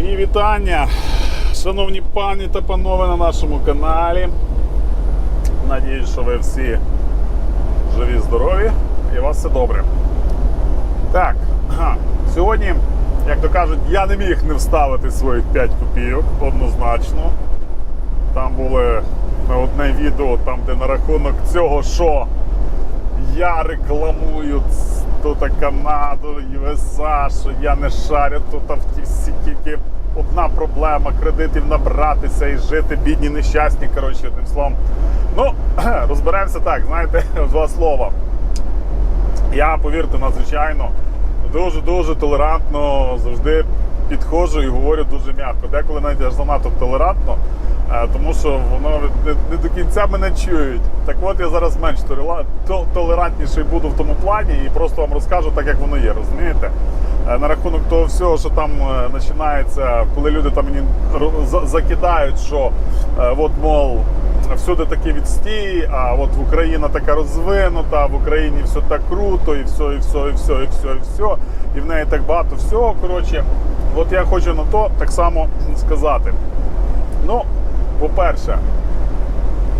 Мої вітання, шановні пані та панове на нашому каналі. Надіюсь, що ви всі живі, здорові і у вас все добре. Так, сьогодні, як то кажуть, я не міг не вставити своїх 5 копійок однозначно. Там були одне відео, там, де на рахунок цього, що я рекламую тут Канаду, USA, що я не шарю тут в ті всі тільки одна проблема кредитів набратися і жити бідні, нещасні. Коротше, одним словом. Ну, розберемося так, знаєте, два слова. Я, повірте, надзвичайно дуже-дуже толерантно завжди підходжу і говорю дуже м'яко. Деколи навіть аж занадто толерантно, е, тому що воно не, не до кінця мене чують. Так от я зараз менш толерантніший буду в тому плані і просто вам розкажу так, як воно є, розумієте? Е, На рахунок того всього, що там е, починається, коли люди там мені закидають, що е, от, мов, всюди такий відстій, а от Україна така розвинута, в Україні все так круто, і все, і все, і все, і все, і все, і в неї так багато всього. Коротше, от я хочу на то так само сказати. Ну, по-перше,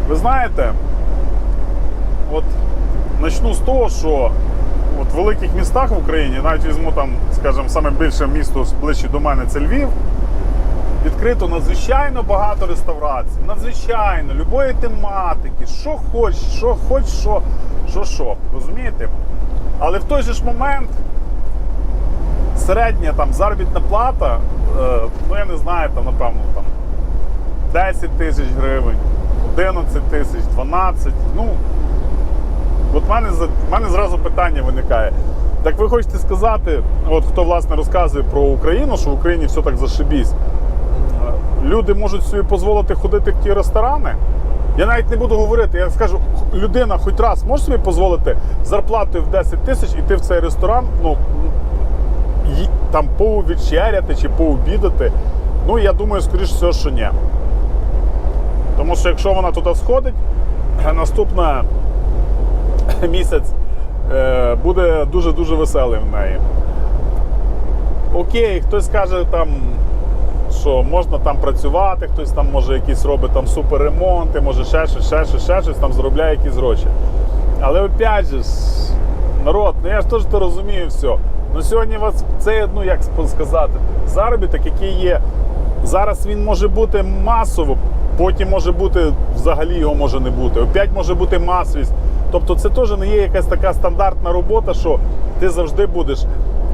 ви знаєте, от почну з того, що в великих містах в Україні, навіть візьму там, скажімо, саме більше місто ближче до мене це Львів. Відкрито надзвичайно багато реставрацій, надзвичайно, любої тематики, що хоч, що хоч, що, що, що, розумієте? Але в той же ж момент середня там заробітна плата, е, ну я не знаю, там, напевно, там 10 тисяч гривень, 11 тисяч, 12. Ну, от в мене, в мене зразу питання виникає. Так ви хочете сказати, от хто власне розказує про Україну, що в Україні все так зашибісь, люди можуть собі дозволити ходити в ті ресторани. Я навіть не буду говорити, я скажу, людина хоч раз може собі дозволити зарплатою в 10 тисяч іти в цей ресторан, ну там поувечеряти чи пообідати. Ну, я думаю, скоріш всього, що ні. Тому що якщо вона туди сходить, наступна місяць е, буде дуже-дуже веселий в неї. Окей, хтось каже там, що можна там працювати, хтось там може якісь робить там суперремонти, може ще щось, ще щось, ще щось, там заробляє якісь гроші. Але опять же, народ, ну я ж теж розумію все. Ну сьогодні вас це, ну як сказати, заробіток, який є. Зараз він може бути масово, потім може бути взагалі його може не бути. Опять може бути масовість. Тобто це теж не є якась така стандартна робота, що ти завжди будеш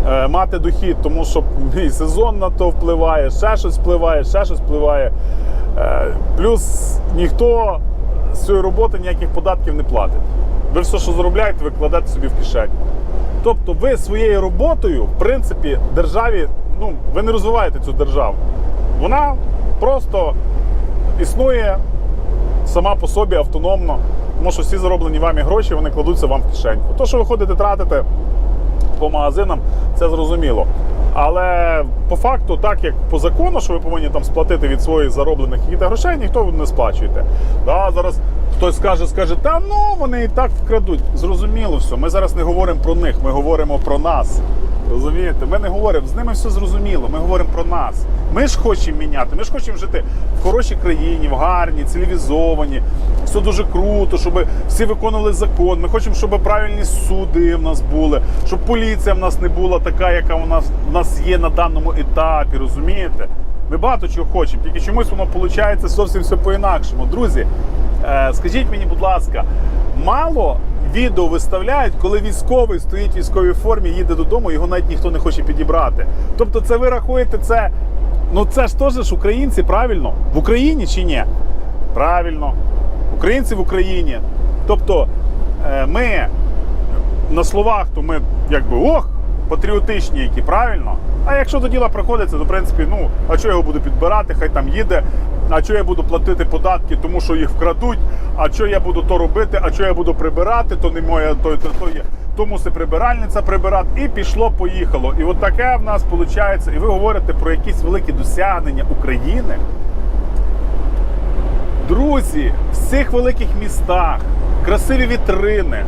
е, мати дохід, тому що і сезон на то впливає, ще щось впливає, ще щось впливає. Е, плюс ніхто з цієї роботи ніяких податків не платить. Ви все, що заробляєте, ви кладете собі в кишень. Тобто ви своєю роботою, в принципі, державі, ну, ви не розвиваєте цю державу. Вона просто існує сама по собі автономно, тому що всі зароблені вами гроші вони кладуться вам в кишеньку. То, що ви ходите тратите по магазинам, це зрозуміло. Але по факту, так як по закону, що ви повинні там сплатити від своїх зароблених грошей, ніхто не сплачуєте. Да, зараз хтось скаже, скаже, та ну вони і так вкрадуть. Зрозуміло все. Ми зараз не говоримо про них, ми говоримо про нас. Розумієте? Ми не говоримо, з ними все зрозуміло. Ми говоримо про нас. Ми ж хочемо міняти, ми ж хочемо жити в хорошій країні, в гарній, цивілізовані. Все дуже круто, щоб всі виконували закон. Ми хочемо, щоб правильні суди в нас були, щоб поліція в нас не була така, яка у нас, в нас є на даному етапі. Розумієте? Ми багато чого хочемо, тільки чомусь воно виходить зовсім все по-інакшому. Друзі, е, скажіть мені, будь ласка, мало відео виставляють, коли військовий стоїть в військовій формі, їде додому, його навіть ніхто не хоче підібрати. Тобто, це ви рахуєте, це. Ну це ж теж українці, правильно? В Україні чи ні? Правильно. Українці в Україні. Тобто е, ми на словах, то ми якби ох, патріотичні, які правильно. А якщо до діла приходиться, то в принципі, ну, а що його буду підбирати, хай там їде. А що я буду платити податки, тому що їх вкрадуть, а що я буду то робити, а що я буду прибирати, то не моя, то, то, то є. То мусить прибиральниця прибирати. І пішло, поїхало. І от таке в нас виходить. І ви говорите про якісь великі досягнення України. Друзі, в всіх великих містах красиві вітрини,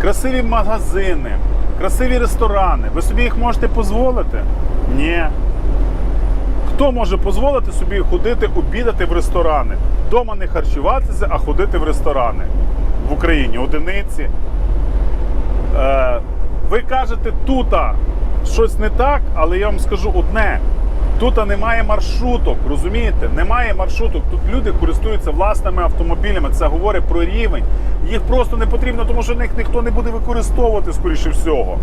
красиві магазини, красиві ресторани. Ви собі їх можете дозволити? Ні. Хто може дозволити собі ходити обідати в ресторани? Дома не харчуватися, а ходити в ресторани в Україні, одиниці. Е, ви кажете, тута щось не так, але я вам скажу одне: тут немає маршруток, розумієте? Немає маршруток. Тут люди користуються власними автомобілями. Це говорить про рівень. Їх просто не потрібно, тому що їх ніхто не буде використовувати, скоріше всього.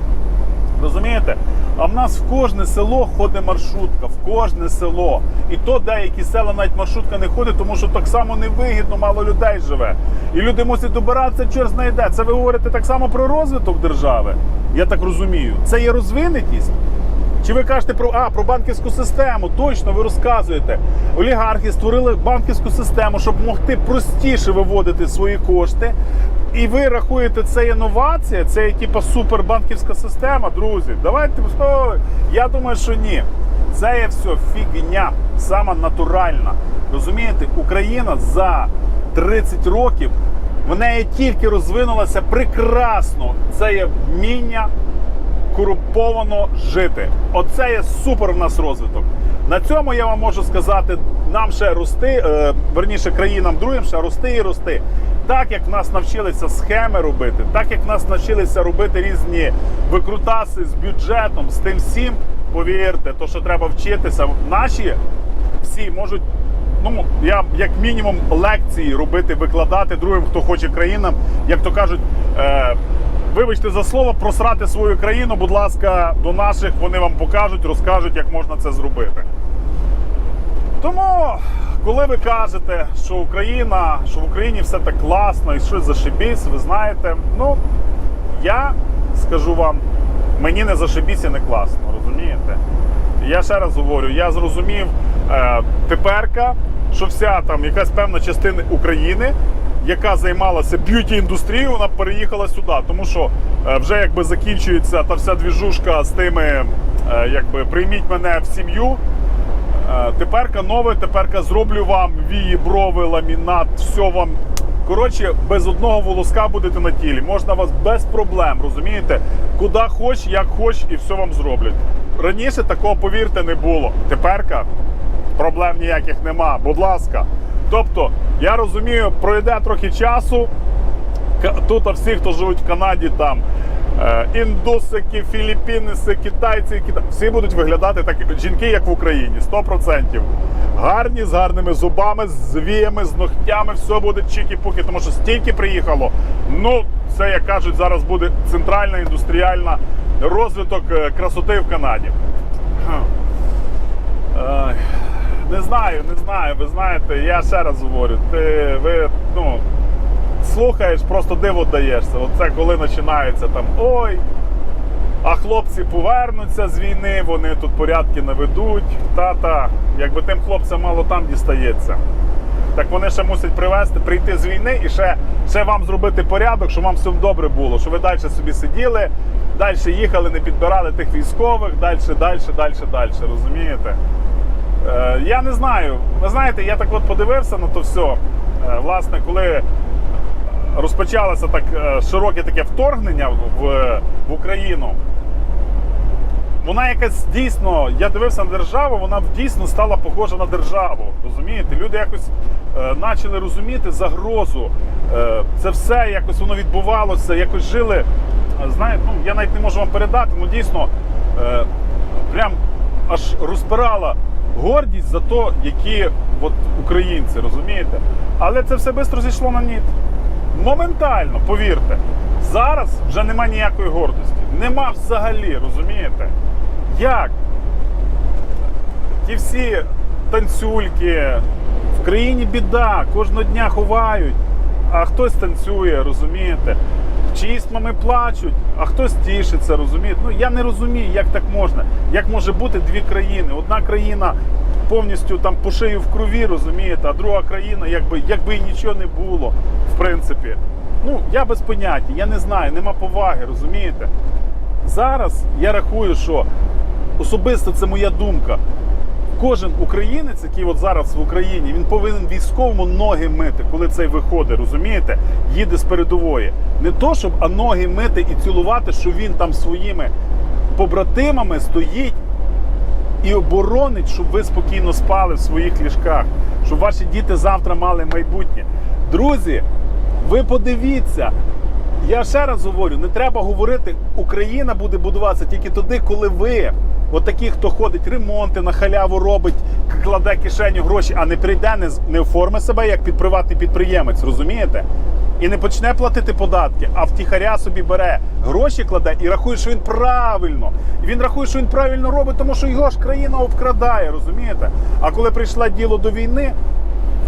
Розумієте? А в нас в кожне село ходить маршрутка, в кожне село. І то деякі села навіть маршрутка не ходить, тому що так само невигідно, мало людей живе. І люди мусять добиратися, чорт знайде. Це ви говорите так само про розвиток держави. Я так розумію. Це є розвинутість. Чи ви кажете про а, про банківську систему? Точно, ви розказуєте. Олігархи створили банківську систему, щоб могти простіше виводити свої кошти. І ви рахуєте, це є новація, це є супербанківська система, друзі. Давайте о, я думаю, що ні. Це є все фігня, сама натуральна. Розумієте, Україна за 30 років в неї тільки розвинулася прекрасно. Це є вміння корумповано жити. Оце є супер в нас розвиток. На цьому я вам можу сказати, нам ще рости, е, верніше країнам другим ще рости і рости. Так як в нас навчилися схеми робити, так як в нас навчилися робити різні викрутаси з бюджетом, з тим всім, повірте, то що треба вчитися, наші всі можуть. Ну, я як мінімум лекції робити, викладати другим, хто хоче країнам, як то кажуть, е, вибачте за слово, просрати свою країну, будь ласка, до наших вони вам покажуть, розкажуть, як можна це зробити. Тому, коли ви кажете, що Україна, що в Україні все так класно і щось зашибісь, ви знаєте, ну я скажу вам, мені не зашибісь і не класно, розумієте? Я ще раз говорю, я зрозумів е, теперка, що вся там якась певна частина України, яка займалася б'юті індустрією, вона переїхала сюди. Тому що е, вже якби закінчується та вся двіжушка з тими, е, якби прийміть мене в сім'ю. Е, Теперка нове, теперка зроблю вам вії, брови, ламінат, все вам. Коротше, без одного волоска будете на тілі. Можна вас без проблем, розумієте? Куди хоч, як хоч, і все вам зроблять. Раніше такого, повірте, не було. Теперка проблем ніяких нема. Будь ласка. Тобто, я розумію, пройде трохи часу. Тут всі, хто живуть в Канаді, там е, індусики, філіппінеси, китайці, кита... всі будуть виглядати так, жінки, як в Україні, 100%. Гарні, з гарними зубами, з віями, з ногтями, все буде чікі-пуки, тому що стільки приїхало. Ну, це, як кажуть, зараз буде центральна індустріальна розвиток е, красоти в Канаді. Не знаю, не знаю. Ви знаєте, я ще раз говорю, ти ви ну слухаєш, просто диво даєшся. Оце коли починається там ой. А хлопці повернуться з війни, вони тут порядки наведуть. Та-та, якби тим хлопцям мало там дістається. Так вони ще мусять привезти, прийти з війни і ще, ще вам зробити порядок, щоб вам все добре було, щоб ви далі собі сиділи, далі їхали, не підбирали тих військових, далі, далі, далі, далі. Розумієте? Е, я не знаю. Ви знаєте, я так от подивився на то все. Е, власне, коли розпочалося так е, широке таке вторгнення в, в Україну. Вона якась дійсно, я дивився на державу, вона дійсно стала похожа на державу. Розумієте? Люди якось е, почали розуміти загрозу. Е, це все якось воно відбувалося, якось жили. Е, Знаєте, ну я навіть не можу вам передати, ну дійсно е, прям аж розпирала гордість за те, які от, українці, розумієте? Але це все швидко зійшло на ніт. Моментально, повірте. Зараз вже нема ніякої гордості. Нема взагалі, розумієте? Як? Ті всі танцюльки, в країні біда, кожного дня ховають, а хтось танцює, розумієте? Чиїсь мами плачуть, а хтось тішиться, розумієте? Ну я не розумію, як так можна. Як може бути дві країни? Одна країна повністю там по шию в крові, розумієте, а друга країна, якби, якби і нічого не було, в принципі. Ну, я без поняття, я не знаю, нема поваги, розумієте? Зараз я рахую, що особисто це моя думка. Кожен українець, який от зараз в Україні, він повинен військовому ноги мити, коли цей виходить, розумієте, їде з передової. Не то, щоб а ноги мити і цілувати, що він там своїми побратимами стоїть і оборонить, щоб ви спокійно спали в своїх ліжках, щоб ваші діти завтра мали майбутнє. Друзі, ви подивіться. Я ще раз говорю, не треба говорити, Україна буде будуватися тільки тоді, коли ви, отакі, хто ходить, ремонти на халяву робить, кладе кишеню гроші, а не прийде, не, не оформить себе як під приватний підприємець, розумієте? І не почне платити податки, а втіхаря собі бере гроші, кладе і рахує, що він правильно. І він рахує, що він правильно робить, тому що його ж країна обкрадає, розумієте? А коли прийшло діло до війни,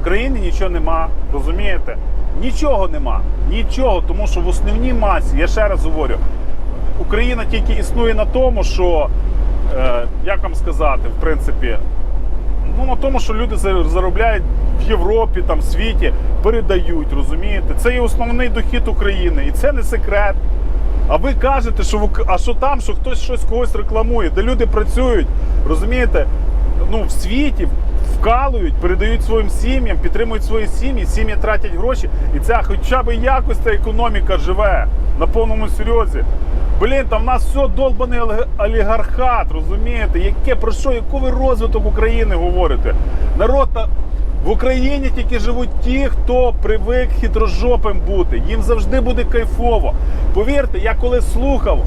в країні нічого нема, розумієте? Нічого нема, нічого, тому що в основній масі, я ще раз говорю, Україна тільки існує на тому, що, як вам сказати, в принципі, ну на тому, що люди заробляють в Європі, там, в світі, передають, розумієте? Це є основний дохід України, і це не секрет. А ви кажете, що а що там, що хтось щось когось рекламує, де люди працюють, розумієте? Ну, в світі вкалують, передають своїм сім'ям, підтримують свої сім'ї, сім'ї тратять гроші, і ця хоча б якось ця економіка живе на повному серйозі. Блін, там в нас все долбаний олігархат, розумієте? Яке про що, який ви розвиток України говорите? Народ в Україні тільки живуть ті, хто привик хитрожопим бути. Їм завжди буде кайфово. Повірте, я коли слухав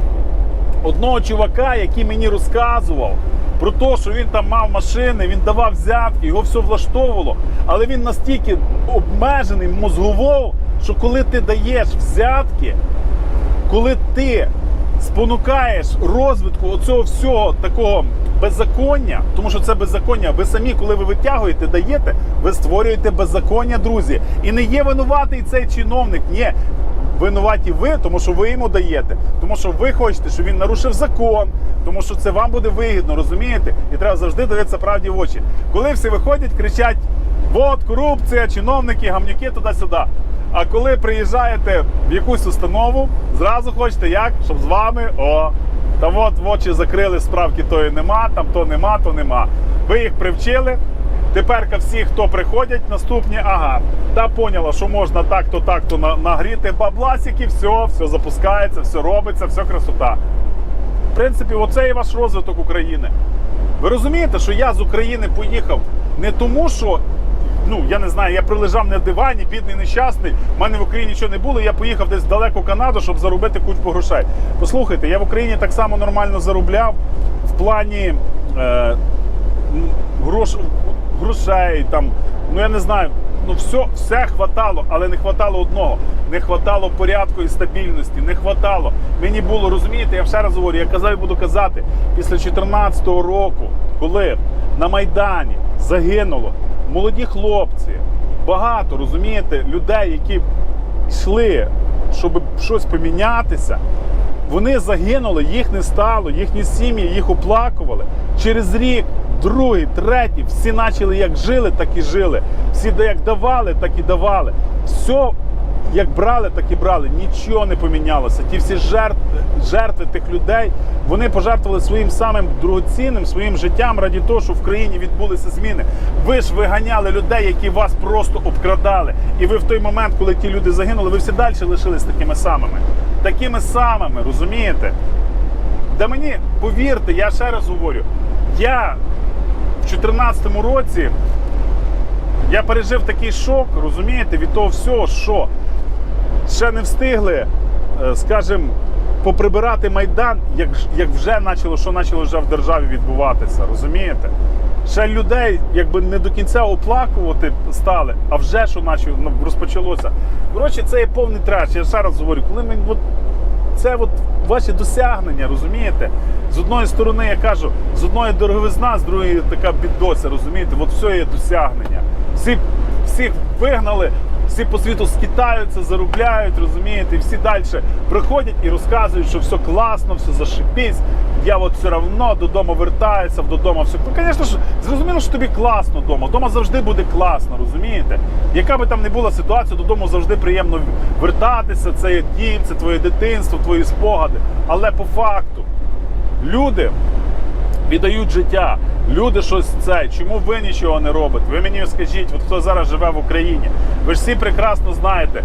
одного чувака, який мені розказував про те, що він там мав машини, він давав взятки, його все влаштовувало. Але він настільки обмежений мозгово, що коли ти даєш взятки, коли ти спонукаєш розвитку оцього всього такого беззаконня, тому що це беззаконня, ви самі, коли ви витягуєте, даєте, ви створюєте беззаконня, друзі. І не є винуватий цей чиновник. Ні. Винуваті ви, тому що ви йому даєте, тому що ви хочете, щоб він нарушив закон, тому що це вам буде вигідно, розумієте? І треба завжди дивитися правді в очі. Коли всі виходять, кричать: от корупція, чиновники, гамнюки туди-сюди. А коли приїжджаєте в якусь установу, зразу хочете як? Щоб з вами о, та от в очі закрили, справки тої нема, там то нема, то нема. Ви їх привчили. Тепер всі, хто приходять, наступні, ага, та поняла, що можна так-то, так-то на- нагріти бабласики, все, все запускається, все робиться, все красота. В принципі, оце і ваш розвиток України. Ви розумієте, що я з України поїхав не тому, що ну я не знаю, я прилежав на дивані, бідний, нещасний. в мене в Україні нічого не було. Я поїхав десь в Канаду, щоб заробити кучу грошей. Послухайте, я в Україні так само нормально заробляв в плані е, грош, грошей, там, ну я не знаю. Ну, все, все хватало, але не хватало одного. Не хватало порядку і стабільності. Не хватало. Мені було, розумієте, я ще раз говорю, я казав і буду казати, після 2014 року, коли на Майдані загинуло молоді хлопці, багато, розумієте, людей, які йшли, щоб щось помінятися. Вони загинули, їх не стало, їхні сім'ї їх оплакували. Через рік, другий, третій, всі почали як жили, так і жили. Всі як давали, так і давали. Все як брали, так і брали. Нічого не помінялося. Ті всі жертви, жертви тих людей, вони пожертвували своїм самим дорогоцінним, своїм життям раді того, що в країні відбулися зміни. Ви ж виганяли людей, які вас просто обкрадали. І ви в той момент, коли ті люди загинули, ви всі далі лишились такими самими. Такими самими, розумієте? Да мені, повірте, я ще раз говорю, я в 2014 році я пережив такий шок, розумієте, від того всього, що ще не встигли, е, скажімо, поприбирати Майдан, як, як вже почало, що почало вже в державі відбуватися, розумієте? Ще людей якби не до кінця оплакувати стали, а вже що начало, ну, розпочалося. Коротше, це є повний треш. Я ще раз говорю, коли ми от, це от ваші досягнення, розумієте? З одної сторони, я кажу, з одної дороговизна, з другої така бідося, розумієте? От все є досягнення. Всі, всіх вигнали, всі по світу скитаються, заробляють, розумієте, і всі далі приходять і розказують, що все класно, все зашипісь. Я от все одно додому вертаюся, додому все. Ну, звісно ж, зрозуміло, що тобі класно вдома. Вдома завжди буде класно, розумієте? Яка би там не була ситуація, додому завжди приємно вертатися. Це є дім, це твоє дитинство, твої спогади. Але по факту люди віддають життя. Люди щось це. Чому ви нічого не робите? Ви мені скажіть, от хто зараз живе в Україні. Ви ж всі прекрасно знаєте,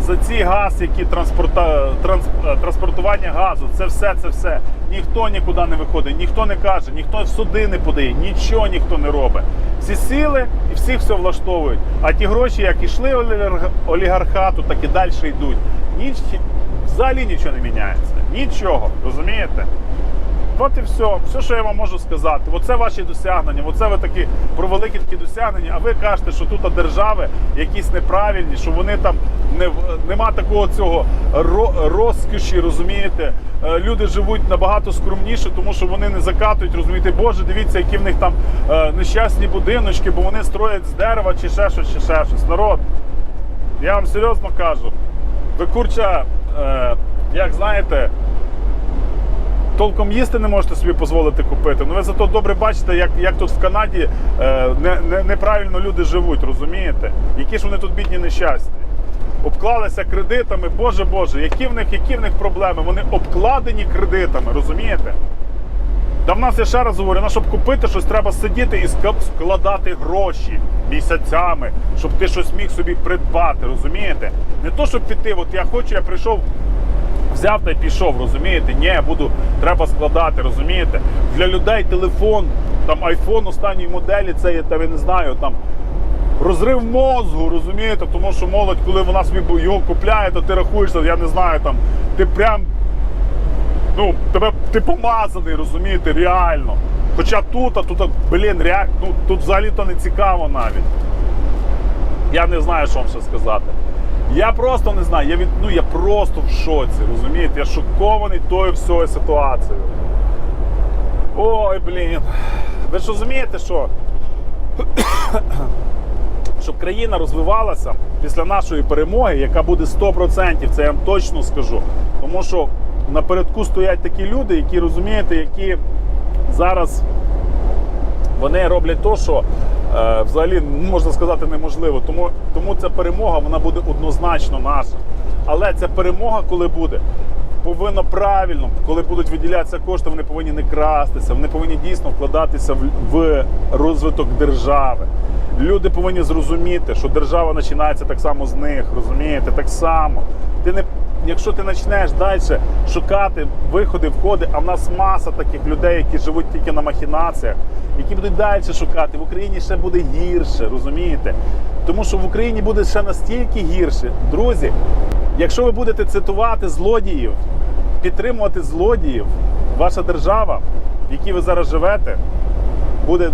за ці газ, які транспорта, транс, е, транспортування газу, це все, це все. Ніхто нікуди не виходить, ніхто не каже, ніхто в суди не подає, нічого ніхто не робить. Всі сіли і всіх все влаштовують. А ті гроші, як ішли олігарх- олігархату, так і далі йдуть. Ніч, взагалі нічого не міняється. Нічого, розумієте? От і все. Все, що я вам можу сказати. Оце ваші досягнення. Оце ви такі про великі такі досягнення. А ви кажете, що тут держави якісь неправильні, що вони там не нема такого цього ро- розкоші, розумієте? Е, Люди живуть набагато скромніше, тому що вони не закатують, розумієте, Боже, дивіться, які в них там е, нещасні будиночки, бо вони строять з дерева чи ще щось, чи ще щось. Народ, я вам серйозно кажу. Ви курча, е, як знаєте, толком їсти не можете собі дозволити купити. Ну ви зато добре бачите, як, як тут в Канаді е, не, не, неправильно люди живуть, розумієте? Які ж вони тут бідні нещасні. Обклалися кредитами, Боже Боже, які в них, які в них проблеми? Вони обкладені кредитами, розумієте? Та в нас я ще раз говорю, на щоб купити щось, треба сидіти і складати гроші місяцями, щоб ти щось міг собі придбати, розумієте? Не то, щоб піти, от я хочу, я прийшов, взяв та й пішов, розумієте? Ні, буду, треба складати, розумієте? Для людей телефон, там айфон останньої моделі, це є, там, я не знаю, там. Розрив мозгу, розумієте, тому що молодь, коли вона собі його купляє, то ти рахуєшся, я не знаю, там, ти прям ну, тебе ти помазаний, розумієте, реально. Хоча тут, а тут, блін, реально, ну, тут взагалі то не цікаво навіть. Я не знаю, що вам ще сказати. Я просто не знаю, я від, ну, я просто в шоці, розумієте? Я шокований тою всією ситуацією. Ой, блін. Ви ж розумієте, що? щоб країна розвивалася після нашої перемоги, яка буде 100%, це я вам точно скажу. Тому що напередку стоять такі люди, які розумієте, які зараз вони роблять то, що взагалі можна сказати неможливо. Тому, тому ця перемога вона буде однозначно наша. Але ця перемога, коли буде, повинна правильно, коли будуть виділятися кошти, вони повинні не крастися, вони повинні дійсно вкладатися в, в розвиток держави. Люди повинні зрозуміти, що держава починається так само з них, розумієте, так само. Ти не Якщо ти почнеш далі шукати виходи, входи, а в нас маса таких людей, які живуть тільки на махінаціях, які будуть далі шукати, в Україні ще буде гірше, розумієте? Тому що в Україні буде ще настільки гірше. Друзі, якщо ви будете цитувати злодіїв, підтримувати злодіїв, ваша держава, в якій ви зараз живете, буде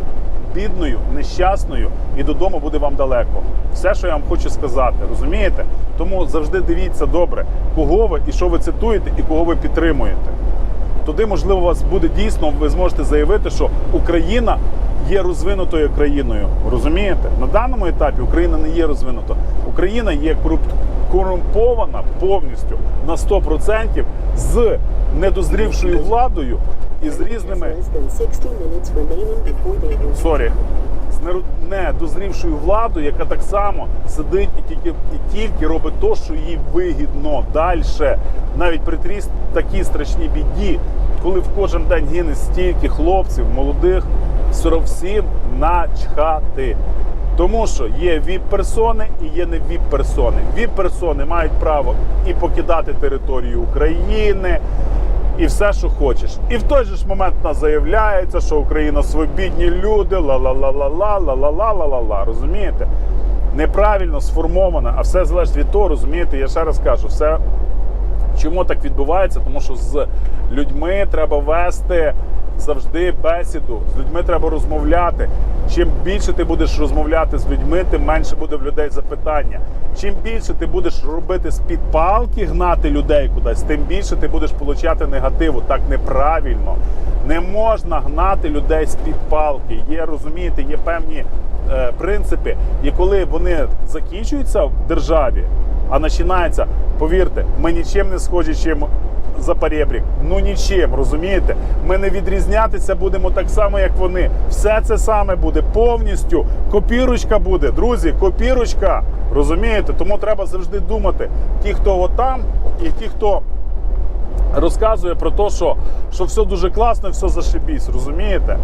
бідною, нещасною і додому буде вам далеко. Все, що я вам хочу сказати, розумієте? Тому завжди дивіться добре, кого ви і що ви цитуєте, і кого ви підтримуєте. Тоді, можливо, у вас буде дійсно, ви зможете заявити, що Україна є розвинутою країною. Розумієте? На даному етапі Україна не є розвинута. Україна є корумп... корумпована повністю на 100% з недозрівшою владою і з різними Less than 60 minutes remaining before they will сорі, з недозрівшою владою, яка так само сидить і тільки, і тільки робить то, що їй вигідно далі. Навіть при тріс такій страшній біді, коли в кожен день гине стільки хлопців, молодих, всім начхати. Тому що є віп-персони і є не віп-персони. Віп-персони мають право і покидати територію України, і все, що хочеш. І в той же ж момент нас заявляється, що Україна свобідні люди, ла-ла-ла-ла-ла, ла-ла-ла-ла-ла-ла. Розумієте? Неправильно сформована, а все залежить від того, розумієте, я ще раз кажу, все. Чому так відбувається? Тому що з людьми треба вести завжди бесіду, з людьми треба розмовляти. Чим більше ти будеш розмовляти з людьми, тим менше буде в людей запитання. Чим більше ти будеш робити з-під палки, гнати людей кудись, тим більше ти будеш получати негативу. Так неправильно. Не можна гнати людей з-під палки. Є, розумієте, є певні е, принципи, і коли вони закінчуються в державі, а починається, повірте, ми нічим не схожі, чим за перебрік. Ну нічим, розумієте? Ми не відрізнятися будемо так само, як вони. Все це саме буде повністю. Копірочка буде, друзі, копірочка. Розумієте? Тому треба завжди думати. Ті, хто отам, і ті, хто розказує про те, що, що все дуже класно, все зашибісь, розумієте?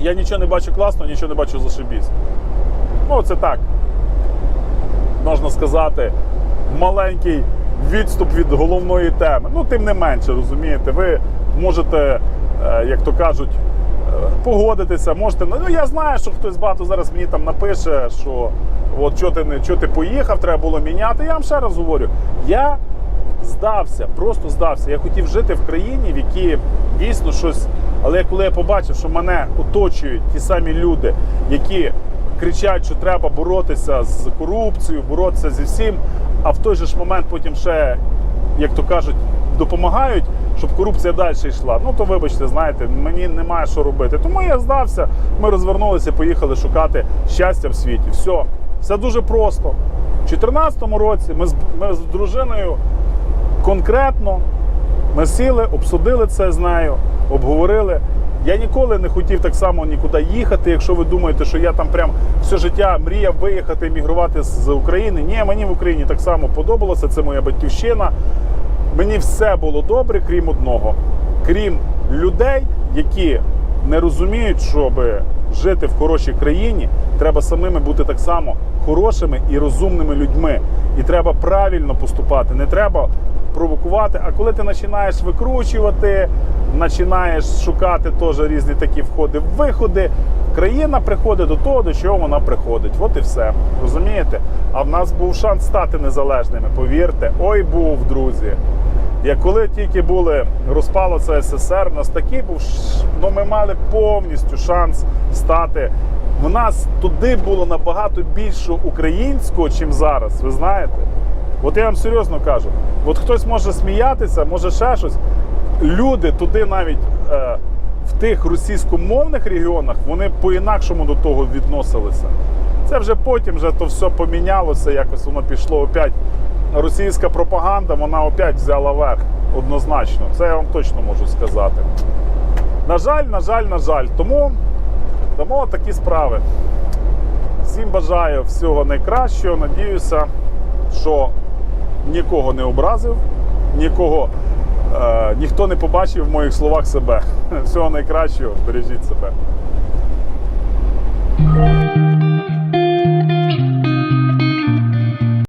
Я нічого не бачу класного, нічого не бачу зашибісь. Ну, це так. Можна сказати, маленький відступ від головної теми. Ну, тим не менше, розумієте, ви можете, е, як то кажуть, е, погодитися, можете. Ну, я знаю, що хтось багато зараз мені там напише, що от що ти не що ти поїхав, треба було міняти. Я вам ще раз говорю, я здався, просто здався. Я хотів жити в країні, в якій дійсно щось. Але коли я побачив, що мене оточують ті самі люди, які кричать, що треба боротися з корупцією, боротися зі всім, а в той же ж момент потім ще, як то кажуть, допомагають, щоб корупція далі йшла. Ну то вибачте, знаєте, мені немає що робити. Тому я здався. Ми розвернулися, поїхали шукати щастя в світі. Все, все дуже просто. У 2014 році ми з, ми з дружиною конкретно ми сіли, обсудили це з нею, обговорили. Я ніколи не хотів так само нікуди їхати. Якщо ви думаєте, що я там прям все життя мріяв виїхати, емігрувати з України. Ні, мені в Україні так само подобалося. Це моя батьківщина. Мені все було добре, крім одного. Крім людей, які не розуміють, щоб жити в хорошій країні, треба самими бути так само хорошими і розумними людьми. І треба правильно поступати. Не треба провокувати. А коли ти починаєш викручувати, починаєш шукати теж різні такі входи, виходи, країна приходить до того, до чого вона приходить. От і все. Розумієте? А в нас був шанс стати незалежними. Повірте, ой був, друзі. Як коли тільки були розпалося СССР, у нас такий був ну ми мали повністю шанс стати. В нас туди було набагато більше українського, чим зараз. Ви знаєте? От я вам серйозно кажу. От хтось може сміятися, може ще щось. Люди туди навіть е, в тих російськомовних регіонах вони по-інакшому до того відносилися. Це вже потім вже то все помінялося, якось воно пішло опять. Російська пропаганда, вона опять взяла верх однозначно. Це я вам точно можу сказати. На жаль, на жаль, на жаль. Тому, тому такі справи. Всім бажаю всього найкращого. Надіюся, що нікого не образив, нікого, е, ніхто не побачив в моїх словах себе. Всього найкращого, бережіть себе.